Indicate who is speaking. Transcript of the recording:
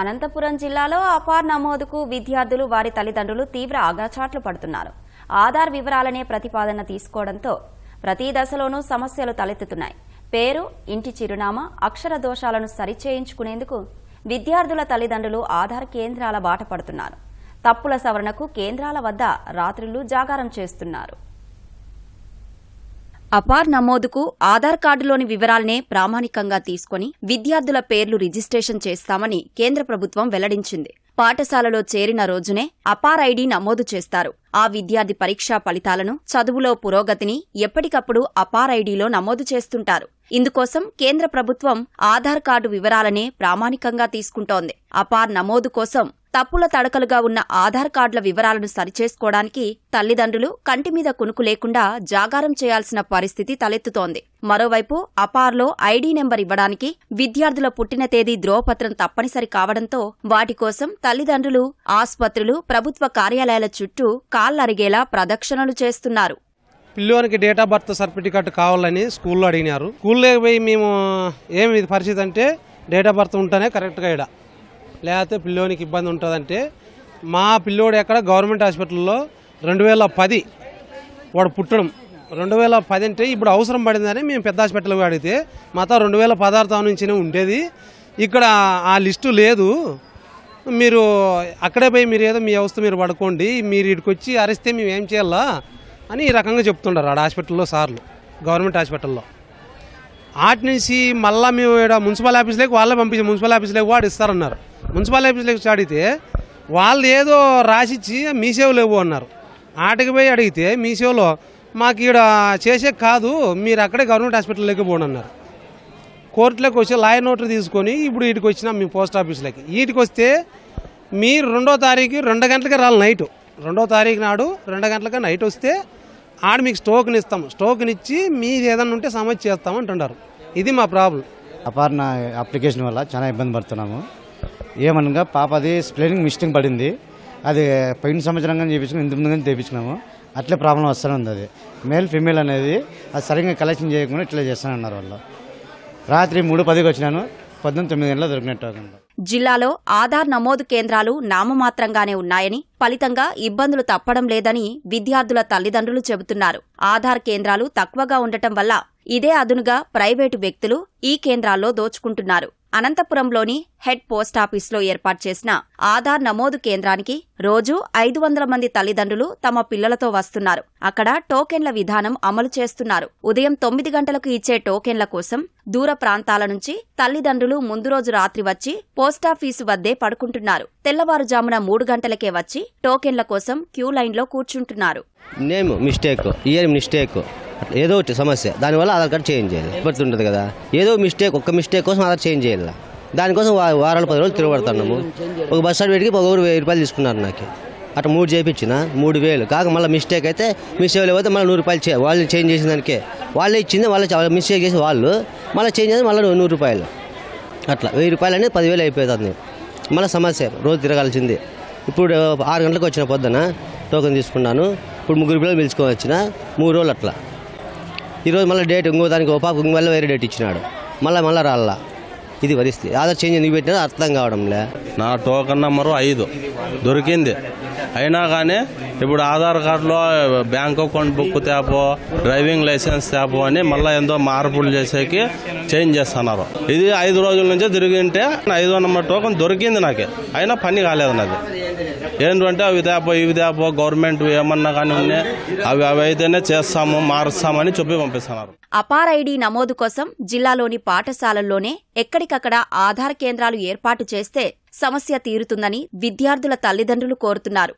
Speaker 1: అనంతపురం జిల్లాలో అపార్ నమోదుకు విద్యార్థులు వారి తల్లిదండ్రులు తీవ్ర ఆగాచాట్లు పడుతున్నారు. ఆధార్ వివరాలనే ప్రతిపాదన తీసుకోవడంతో ప్రతి దశలోనూ సమస్యలు తలెత్తుతున్నాయి. పేరు ఇంటి చిరునామా అక్షర దోషాలను సరిచేయించుకునేందుకు విద్యార్థుల తల్లిదండ్రులు ఆధార్ కేంద్రాల బాట పడుతున్నారు. తప్పుల సవరణకు కేంద్రాల వద్ద రాత్రులు జాగారం చేస్తున్నారు. అపార్ నమోదుకు ఆధార్ కార్డులోని వివరాలనే ప్రామాణికంగా తీసుకుని విద్యార్థుల పేర్లు రిజిస్ట్రేషన్ చేస్తామని కేంద్ర ప్రభుత్వం వెల్లడించింది. పాఠశాలలో చేరిన రోజునే అపార్ ఐడి నమోదు చేస్తారు. ఆ విద్యార్థి పరీక్షా ఫలితాలను చదువులో పురోగతిని ఎప్పటికప్పుడు అపార్ ఐడిలో నమోదు చేస్తుంటారు. ఇందుకోసం కేంద్ర ప్రభుత్వం ఆధార్ కార్డు వివరాలనే ప్రామాణికంగా తీసుకుంటోంది. అపార్ నమోదు కోసం తప్పుల తడకలుగా ఉన్న ఆధార్ కార్డుల వివరాలను సరిచేసుకోవడానికి తల్లిదండ్రులు కంటి మీద కునుకు లేకుండా జాగారం చేయాల్సిన పరిస్థితి తలెత్తుతోంది. మరోవైపు అపార్లో ఐడీ నెంబర్ ఇవ్వడానికి విద్యార్థుల పుట్టిన తేదీ ధ్రువపత్రం తప్పనిసరి కావడంతో వాటి కోసం తల్లిదండ్రులు ఆసుపత్రులు ప్రభుత్వ కార్యాలయాల చుట్టూ కాళ్ళరిగేలా ప్రదక్షిణలు చేస్తున్నారు.
Speaker 2: పిల్లోనికి డేట్ ఆఫ్ బర్త్ సర్టిఫికెట్ కావాలని స్కూల్లో అడిగినారు. స్కూల్లో పోయి మేము ఏమి పరిస్థితి అంటే డేట్ ఆఫ్ బర్త్ ఉంటేనే కరెక్ట్గా ఇక్కడ లేకపోతే పిల్లోనికి ఇబ్బంది ఉంటుందంటే మా పిల్లోడు ఎక్కడ గవర్నమెంట్ హాస్పిటల్లో రెండు వేల పది వాడు పుట్టడం. రెండు వేల పది అంటే ఇప్పుడు అవసరం పడిందని మేము పెద్ద హాస్పిటల్కి అడిగితే మాతో రెండు వేల పదార్థం నుంచినే ఉండేది. ఇక్కడ ఆ లిస్టు లేదు. మీరు అక్కడే పోయి మీరు ఏదో మీ అవస్థ మీరు పడుకోండి మీరు ఇక్కడికి వచ్చి అరిస్తే మేము ఏం చేయాలా అని ఈ రకంగా చెప్తుంటారు ఆడ హాస్పిటల్లో సార్లు గవర్నమెంట్ హాస్పిటల్లో. ఆటి నుంచి మళ్ళీ మేము ఇక్కడ మున్సిపల్ ఆఫీస్లోకి వాళ్ళే పంపించాం మున్సిపల్ ఆఫీస్లోకి వాడు ఇస్తారన్నారు. మున్సిపల్ ఆఫీస్లోకి అడిగితే వాళ్ళు ఏదో రాసిచ్చి మీ సేవ లేవు అన్నారు. ఆటకి పోయి అడిగితే మీ సేవలో మాకు ఈడ చేసే కాదు మీరు అక్కడే గవర్నమెంట్ హాస్పిటల్లోకి పోండి అన్నారు. కోర్టులోకి వచ్చి లాయర్ నోటర్ తీసుకొని ఇప్పుడు వీటికి వచ్చినాం మీ పోస్ట్ ఆఫీస్లోకి. వీటికి వస్తే మీరు రెండో తారీఖు రెండు గంటలకి రాలి నైట్. రెండో తారీఖు నాడు రెండు గంటలకి నైట్ వస్తే ఆడ మీకు స్టోక్ని ఇస్తాం. స్టోక్ని ఇచ్చి మీది ఏదన్నా ఉంటే సమస్య చేస్తాం అంటున్నారు. ఇది మా ప్రాబ్లం.
Speaker 3: అపార్ణ అప్లికేషన్ వల్ల చాలా ఇబ్బంది పడుతున్నాము. ఏమనగా పాపది స్ప్లెనింగ్ మిస్టింగ్ పడింది. అది పోయిన సంవత్సరం కానీ చేయించుకుని ఇంత ముందు కానీ అట్లే ప్రాబ్లం వస్తూనే ఉంది అది. మేల్ ఫీమేల్ అనేది అది సరిగ్గా కలెక్షన్ చేయకుండా ఇట్లా చేస్తానన్నారు వాళ్ళు. రాత్రి మూడు పదికి వచ్చినాను పద్దెనిమిది తొమ్మిది గంటల దొరికినట్టు
Speaker 1: జిల్లాలో ఆధార్ నమోదు కేంద్రాలు నామమాత్రంగానే ఉన్నాయని ఫలితంగా ఇబ్బందులు తప్పడం లేదని విద్యార్థుల తల్లిదండ్రులు చెబుతున్నారు. ఆధార్ కేంద్రాలు తక్కువగా ఉండటం వల్ల ఇదే అదునుగా ప్రైవేటు వ్యక్తులు ఈ కేంద్రాల్లో దోచుకుంటున్నారు. అనంతపురంలోని హెడ్ పోస్టాఫీస్లో ఏర్పాటు చేసిన ఆధార్ నమోదు కేంద్రానికి రోజు ఐదు వందల మంది తల్లిదండ్రులు తమ పిల్లలతో వస్తున్నారు. అక్కడ టోకెన్ల విధానం అమలు చేస్తున్నారు. ఉదయం తొమ్మిది గంటలకు ఇచ్చే టోకెన్ల కోసం దూర ప్రాంతాల నుంచి తల్లిదండ్రులు ముందు రోజు రాత్రి వచ్చి పోస్టాఫీసు వద్దే పడుకుంటున్నారు. తెల్లవారుజామున మూడు గంటలకే వచ్చి టోకెన్ల కోసం క్యూ లైన్లో కూర్చుంటున్నారు.
Speaker 4: నేమ్ మిస్టేక్ ఇయర్ మిస్టేక్ ఏదో ఒకటి సమస్య. దానివల్ల ఆధార్ కార్డు చేంజ్ చేయాలి. ఇబ్బంది ఉంటుంది కదా. ఏదో మిస్టేక్ ఒక్క మిస్టేక్ కోసం ఆధార్ చేంజ్ చేయాలి? దానికోసం వారాలు పది రోజులు తిరగబడుతున్నాము. ఒక బస్ సర్టిఫికేట్కి ఒక ఊరు వెయ్యి రూపాయలు తీసుకున్నారు నాకు. అట్లా మూడు చేయించిన మూడు వేలు. కాక మళ్ళీ మిస్టేక్ అయితే మిస్టేక్ సేవలు పోతే మళ్ళీ నూరు రూపాయలు చే వాళ్ళు చేంజ్ చేసిన దానికే. వాళ్ళే ఇచ్చింది వాళ్ళు మిస్టేక్ చేసి వాళ్ళు మళ్ళీ చేంజ్ చేసి మళ్ళీ నూరు రూపాయలు. అట్లా వెయ్యి రూపాయలు అనేది పదివేలు అయిపోతుంది. మళ్ళీ సమస్య రోజు తిరగాల్సింది. ఇప్పుడు ఆరు గంటలకు వచ్చిన పొద్దున టోకెన్ తీసుకున్నాను. ఇప్పుడు ముగ్గురు పిల్లలు పిలుచుకొని వచ్చిన మూడు రోజులు అట్లా. ఈరోజు మళ్ళీ డేట్ ఇంకో దానికి ఒక పాప మళ్ళీ వేరే డేట్ ఇచ్చినాడు. మళ్ళీ మళ్ళీ రాల్లా ఇది పరిస్థితి. ఆధార్ చేంజ్ ఎందుకు పెట్టినా అర్థం కావడంలే.
Speaker 5: నా టోకన్ నెంబరు ఐదు. దొరికింది. అయినా కానీ ఇప్పుడు ఆధార్ కార్డులో బ్యాంక్ అకౌంట్ బుక్ తేపో డ్రైవింగ్ లైసెన్స్ తేపో అని మళ్ళీ ఏందో మార్పులు చేసేకి చేంజ్ చేస్తున్నారు. ఇది ఐదు రోజుల నుంచే తిరిగింటే ఐదో నెంబర్ టోకన్ దొరికింది నాకే. అయినా పని కాలేదు నాది. ఏంటంటే అవి తేపో ఇవి తేపో గవర్నమెంట్ ఏమన్నా కానీ ఉన్నాయి అవి అవి అయితేనే చేస్తాము మారుస్తామని చెప్పి పంపిస్తున్నారు.
Speaker 1: అపార్ ఐడి నమోదు కోసం జిల్లాలోని పాఠశాలల్లోనే ఎక్కడికక్కడ ఆధార్ కేంద్రాలు ఏర్పాటు చేస్తే సమస్య తీరుతుందని విద్యార్థుల తల్లిదండ్రులు కోరుతున్నారు.